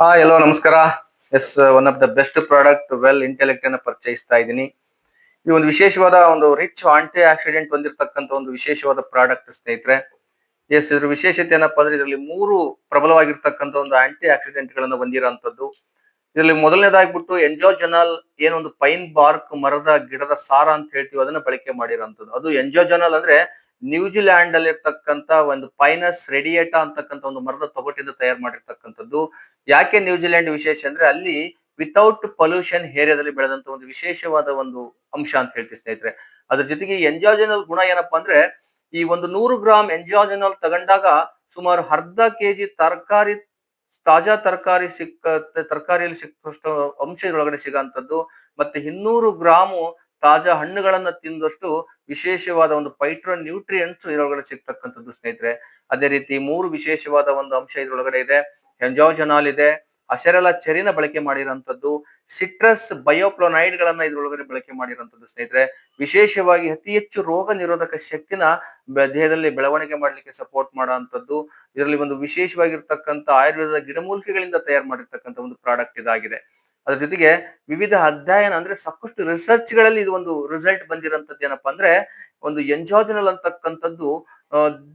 ಹಾ, ಎಲ್ಲೋ ನಮಸ್ಕಾರ. Yes one of the best product well intellect ಅನ್ನ ಪರಿಚಯಿಸ್ತಾ ಇದ್ದೀನಿ. ಈ ಒಂದು ವಿಶೇಷವಾದ ಒಂದು ರಿಚ್ ಆಂಟಿ ಆಕ್ಸಿಡೆಂಟ್ ಹೊಂದಿರತಕ್ಕಂಥ ಒಂದು ವಿಶೇಷವಾದ ಪ್ರಾಡಕ್ಟ್ ಸ್ನೇಹಿತರೆ. ಎಸ್ ಇದ್ರ ವಿಶೇಷತೆ ಏನಪ್ಪಾ ಅಂದ್ರೆ ಇದರಲ್ಲಿ ಮೂರು ಪ್ರಬಲವಾಗಿರ್ತಕ್ಕಂಥ ಒಂದು ಆಂಟಿ ಆಕ್ಸಿಡೆಂಟ್ ಗಳನ್ನ ಹೊಂದಿರೋಂಥದ್ದು ಇದರಲ್ಲಿ ಮೊದಲನೇದಾಗ್ಬಿಟ್ಟು ಎಂಜೋಜನಲ್ ಏನೊಂದು ಪೈನ್ ಬಾರ್ಕ್ ಮರದ ಗಿಡದ ಸಾರ ಅಂತ ಹೇಳ್ತೀವಿ, ಅದನ್ನ ಬಳಕೆ ಮಾಡಿರೋಂಥದ್ದು. ಅದು ಎಂಜೋಜನಲ್ ಅಂದ್ರೆ ನ್ಯೂಜಿಲ್ಯಾಂಡ್ ಅಲ್ಲಿ ಇರ್ತಕ್ಕಂತ ಒಂದು ಪೈನಸ್ ರೆಡಿಯೇಟಾ ಅಂತಕ್ಕಂಥ ಒಂದು ಮರದ ತೊಗಟಿಂದ ತಯಾರು ಮಾಡಿರ್ತಕ್ಕಂಥದ್ದು. ಯಾಕೆ ನ್ಯೂಜಿಲೆಂಡ್ ವಿಶೇಷ ಅಂದ್ರೆ ಅಲ್ಲಿ ವಿತೌಟ್ ಪೊಲ್ಯೂಷನ್ ಏರಿಯಾದಲ್ಲಿ ಬೆಳೆದಂತ ಒಂದು ವಿಶೇಷವಾದ ಒಂದು ಅಂಶ ಅಂತ ಹೇಳ್ತೀವಿ ಸ್ನೇಹಿತರೆ. ಅದ್ರ ಜೊತೆಗೆ ಎಂಜಾಜನಲ್ ಗುಣ ಏನಪ್ಪಾ ಅಂದ್ರೆ ಈ ಒಂದು ನೂರು ಗ್ರಾಮ್ ಎಂಜಾಜನಲ್ ತಗೊಂಡಾಗ ಸುಮಾರು ಅರ್ಧ ಕೆಜಿ ತರಕಾರಿ, ತಾಜಾ ತರಕಾರಿ ಸಿಕ್ಕ, ತರಕಾರಿಯಲ್ಲಿ ಸಿಕ್ಕಷ್ಟು ಅಂಶದೊಳಗಡೆ ಸಿಗಂತದ್ದು ಮತ್ತೆ ಇನ್ನೂರು ಗ್ರಾಮು ತಾಜಾ ಹಣ್ಣುಗಳನ್ನ ತಿಂದಷ್ಟು ವಿಶೇಷವಾದ ಒಂದು ಪೈಟ್ರೋ ನ್ಯೂಟ್ರಿಯೆಂಟ್ಸ್ ಇದರೊಳಗಡೆ ಸಿಗ್ತಕ್ಕಂಥದ್ದು ಸ್ನೇಹಿತರೆ. ಅದೇ ರೀತಿ ಮೂರು ವಿಶೇಷವಾದ ಒಂದು ಅಂಶ ಇದರೊಳಗಡೆ ಇದೆ. ಎಂಜಾಜನಾಲ್ ಇದೆ. ಅಶೆರಲ ಚರಿನ ಬಳಕೆ ಮಾಡಿರೋಂಥದ್ದು. ಸಿಟ್ರಸ್ ಬಯೋಪ್ಲೋನೈಡ್ ಗಳನ್ನ ಇದ್ರೊಳಗಡೆ ಬಳಕೆ ಮಾಡಿರೋಂಥದ್ದು ಸ್ನೇಹಿತರೆ. ವಿಶೇಷವಾಗಿ ಅತಿ ಹೆಚ್ಚು ರೋಗ ನಿರೋಧಕ ಶಕ್ತಿನ ದೇಹದಲ್ಲಿ ಬೆಳವಣಿಗೆ ಮಾಡಲಿಕ್ಕೆ ಸಪೋರ್ಟ್ ಮಾಡುವಂತದ್ದು ಇದರಲ್ಲಿ ಒಂದು ವಿಶೇಷವಾಗಿರ್ತಕ್ಕಂಥ ಆಯುರ್ವೇದ ಗಿಡಮೂಲಿಕೆಗಳಿಂದ ತಯಾರು ಮಾಡಿರ್ತಕ್ಕಂಥ ಒಂದು ಪ್ರಾಡಕ್ಟ್ ಇದಾಗಿದೆ. ಅದ್ರ ಜೊತೆಗೆ ವಿವಿಧ ಅಧ್ಯಯನ ಅಂದ್ರೆ ಸಾಕಷ್ಟು ರಿಸರ್ಚ್ಗಳಲ್ಲಿ ಇದು ಒಂದು ರಿಸಲ್ಟ್ ಬಂದಿರೋಂಥದ್ದು ಏನಪ್ಪಾ ಅಂದ್ರೆ ಒಂದು ಎಂಜಾಜಿನಲ್ ಅಂತಕ್ಕಂಥದ್ದು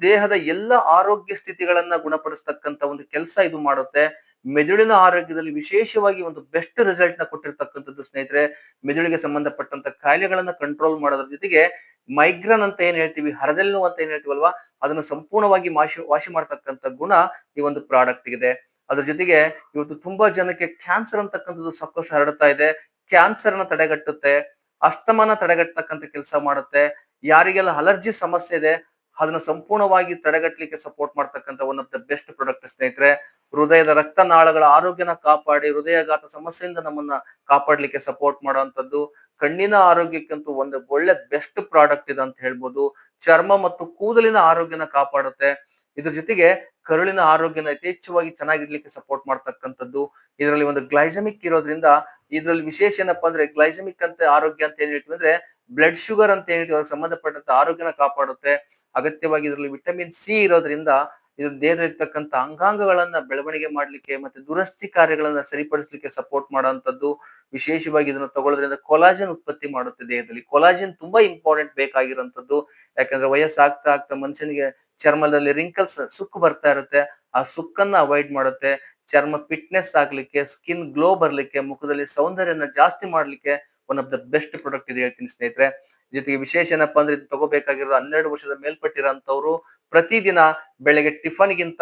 ದೇಹದ ಎಲ್ಲ ಆರೋಗ್ಯ ಸ್ಥಿತಿಗಳನ್ನ ಗುಣಪಡಿಸ್ತಕ್ಕಂಥ ಒಂದು ಕೆಲಸ ಇದು ಮಾಡುತ್ತೆ. ಮೆದುಳಿನ ಆರೋಗ್ಯದಲ್ಲಿ ವಿಶೇಷವಾಗಿ ಒಂದು ಬೆಸ್ಟ್ ರಿಸಲ್ಟ್ನ ಕೊಟ್ಟಿರ್ತಕ್ಕಂಥದ್ದು ಸ್ನೇಹಿತರೆ. ಮೆದುಳಿಗೆ ಸಂಬಂಧಪಟ್ಟಂತ ಕಾಯಿಲೆಗಳನ್ನ ಕಂಟ್ರೋಲ್ ಮಾಡೋದ್ರ ಜೊತೆಗೆ ಮೈಗ್ರನ್ ಅಂತ ಏನ್ ಹೇಳ್ತೀವಿ ಹರದೆಲ್ ನೋವು ಅಂತ ಏನ್ ಹೇಳ್ತೀವಲ್ವಾ, ಅದನ್ನ ಸಂಪೂರ್ಣವಾಗಿ ಮಾಶಿ, ವಾಸಿ ಮಾಡ್ತಕ್ಕಂಥ ಗುಣ ಈ ಒಂದು ಪ್ರಾಡಕ್ಟ್ ಇದೆ ಅದ್ರ ಜೊತೆಗೆ ಇವತ್ತು ತುಂಬಾ ಜನಕ್ಕೆ ಕ್ಯಾನ್ಸರ್ ಅಂತಕ್ಕಂಥದ್ದು ಸಾಕಷ್ಟು ಹರಡ್ತಾ ಇದೆ. ಕ್ಯಾನ್ಸರ್ನ ತಡೆಗಟ್ಟುತ್ತೆ. ಅಸ್ತಮನ ತಡೆಗಟ್ಟತಕ್ಕಂತ ಕೆಲಸ ಮಾಡುತ್ತೆ. ಯಾರಿಗೆಲ್ಲ ಅಲರ್ಜಿ ಸಮಸ್ಯೆ ಇದೆ, ಅದನ್ನ ಸಂಪೂರ್ಣವಾಗಿ ತಡೆಗಟ್ಟಲಿಕ್ಕೆ ಸಪೋರ್ಟ್ ಮಾಡ್ತಕ್ಕಂಥ one of the best product ಸ್ನೇಹಿತರೆ, ಹೃದಯದ ರಕ್ತನಾಳಗಳ ಆರೋಗ್ಯನ ಕಾಪಾಡಿ, ಹೃದಯಘಾತ ಸಮಸ್ಯೆಯಿಂದ ನಮ್ಮನ್ನ ಕಾಪಾಡ್ಲಿಕ್ಕೆ ಸಪೋರ್ಟ್ ಮಾಡುವಂಥದ್ದು, ಕಣ್ಣಿನ ಆರೋಗ್ಯಕ್ಕಂತೂ ಒಂದು ಒಳ್ಳೆ ಬೆಸ್ಟ್ ಪ್ರಾಡಕ್ಟ್ ಇದೆ ಅಂತ ಹೇಳ್ಬೋದು. ಚರ್ಮ ಮತ್ತು ಕೂದಲಿನ ಆರೋಗ್ಯನ ಕಾಪಾಡುತ್ತೆ. ಇದ್ರ ಜೊತೆಗೆ ಕರುಳಿನ ಆರೋಗ್ಯನ ಯಥೇಚ್ಛವಾಗಿ ಚೆನ್ನಾಗಿರ್ಲಿಕ್ಕೆ ಸಪೋರ್ಟ್ ಮಾಡ್ತಕ್ಕಂಥದ್ದು, ಇದರಲ್ಲಿ ಒಂದು ಗ್ಲೈಸಮಿಕ್ ಇರೋದ್ರಿಂದ ಇದರಲ್ಲಿ ವಿಶೇಷ ಏನಪ್ಪಾ ಅಂದ್ರೆ ಗ್ಲೈಸಮಿಕ್ ಅಂತ ಆರೋಗ್ಯ ಅಂತ ಏನ್ ಹೇಳ್ತೀವಿ ಅಂದ್ರೆ ಬ್ಲಡ್ ಶುಗರ್ ಅಂತ ಏನ್ ಹೇಳ್ತೀವಿ, ಅದಕ್ಕೆ ಸಂಬಂಧಪಟ್ಟಂತ ಆರೋಗ್ಯನ ಕಾಪಾಡುತ್ತೆ. ಅಗತ್ಯವಾಗಿ ಇದರಲ್ಲಿ ವಿಟಮಿನ್ ಸಿ ಇರೋದ್ರಿಂದ ಇದು ದೇಹದಲ್ಲಿರ್ತಕ್ಕಂಥ ಅಂಗಾಂಗಗಳನ್ನ ಬೆಳವಣಿಗೆ ಮಾಡ್ಲಿಕ್ಕೆ ಮತ್ತೆ ದುರಸ್ತಿ ಕಾರ್ಯಗಳನ್ನ ಸರಿಪಡಿಸ್ಲಿಕ್ಕೆ ಸಪೋರ್ಟ್ ಮಾಡುವಂಥದ್ದು ವಿಶೇಷವಾಗಿ ಇದನ್ನ ತಗೊಳ್ಳೋದ್ರಿಂದ ಕೊಲಾಜನ್ ಉತ್ಪತ್ತಿ ಮಾಡುತ್ತೆ ದೇಹದಲ್ಲಿ. ಕೊಲಾಜನ್ ತುಂಬಾ ಇಂಪಾರ್ಟೆಂಟ್ ಬೇಕಾಗಿರೋಂಥದ್ದು. ಯಾಕಂದ್ರೆ ವಯಸ್ಸಾಗ್ತಾ ಆಗ್ತಾ ಮನುಷ್ಯನಿಗೆ ಚರ್ಮದಲ್ಲಿ ರಿಂಕಲ್ಸ್ ಸುಕ್ಕು ಬರ್ತಾ ಇರುತ್ತೆ. ಆ ಸುಕ್ಕನ್ನ ಅವಾಯ್ಡ್ ಮಾಡುತ್ತೆ. ಚರ್ಮ ಫಿಟ್ನೆಸ್ ಆಗ್ಲಿಕ್ಕೆ ಸ್ಕಿನ್ ಗ್ಲೋ ಬರ್ಲಿಕ್ಕೆ, ಮುಖದಲ್ಲಿ ಸೌಂದರ್ಯನ ಜಾಸ್ತಿ ಮಾಡ್ಲಿಕ್ಕೆ one of the best product ಇದೆ ಹೇಳ್ತೀನಿ ಸ್ನೇಹಿತರೆ. ಜೊತೆಗೆ ವಿಶೇಷ ಏನಪ್ಪಾ ಅಂದ್ರೆ ಇದು ತಗೋಬೇಕಾಗಿರೋದು ಹನ್ನೆರಡು ವರ್ಷದ ಮೇಲ್ಪಟ್ಟಿರೋಂಥವ್ರು ಪ್ರತಿದಿನ ಬೆಳಗ್ಗೆ ಟಿಫನ್ಗಿಂತ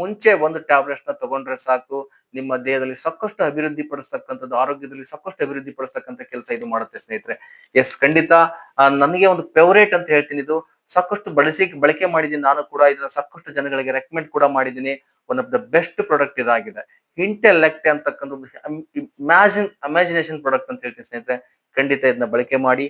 ಮುಂಚೆ ಒಂದು ಟ್ಯಾಬ್ಲೆಟ್ಸ್ನ ತಗೊಂಡ್ರೆ ಸಾಕು. ನಿಮ್ಮ ದೇಹದಲ್ಲಿ ಸಾಕಷ್ಟು ಅಭಿವೃದ್ಧಿ ಪಡಿಸ್ತಕ್ಕಂಥದ್ದು, ಆರೋಗ್ಯದಲ್ಲಿ ಸಾಕಷ್ಟು ಅಭಿವೃದ್ಧಿ ಪಡಿಸ್ತಕ್ಕಂಥ ಕೆಲಸ ಇದು ಮಾಡುತ್ತೆ ಸ್ನೇಹಿತರೆ. ಎಸ್ ಖಂಡಿತ ನನಗೆ ಒಂದು ಫೇವರೇಟ್ ಅಂತ ಹೇಳ್ತೀನಿ ಇದು. ಸಾಕಷ್ಟು ಬಳಸಿ ಬಳಕೆ ಮಾಡಿದ್ದೀನಿ. ನಾನು ಕೂಡ ಇದನ್ನ ಸಾಕಷ್ಟು ಜನಗಳಿಗೆ ರೆಕಮೆಂಡ್ ಕೂಡ ಮಾಡಿದ್ದೀನಿ. One of the best product ಇದಾಗಿದೆ. ಇಂಟೆಲೆಕ್ಟ್ ಅಂತಕ್ಕಂಥ ಇಮ್ಯಾಜಿನ್ ಇಮ್ಯಾಜಿನೇಷನ್ ಪ್ರಾಡಕ್ಟ್ ಅಂತ ಹೇಳ್ತೀನಿ ಸ್ನೇಹಿತರೆ. ಖಂಡಿತ ಇದನ್ನ ಬಳಕೆ ಮಾಡಿ.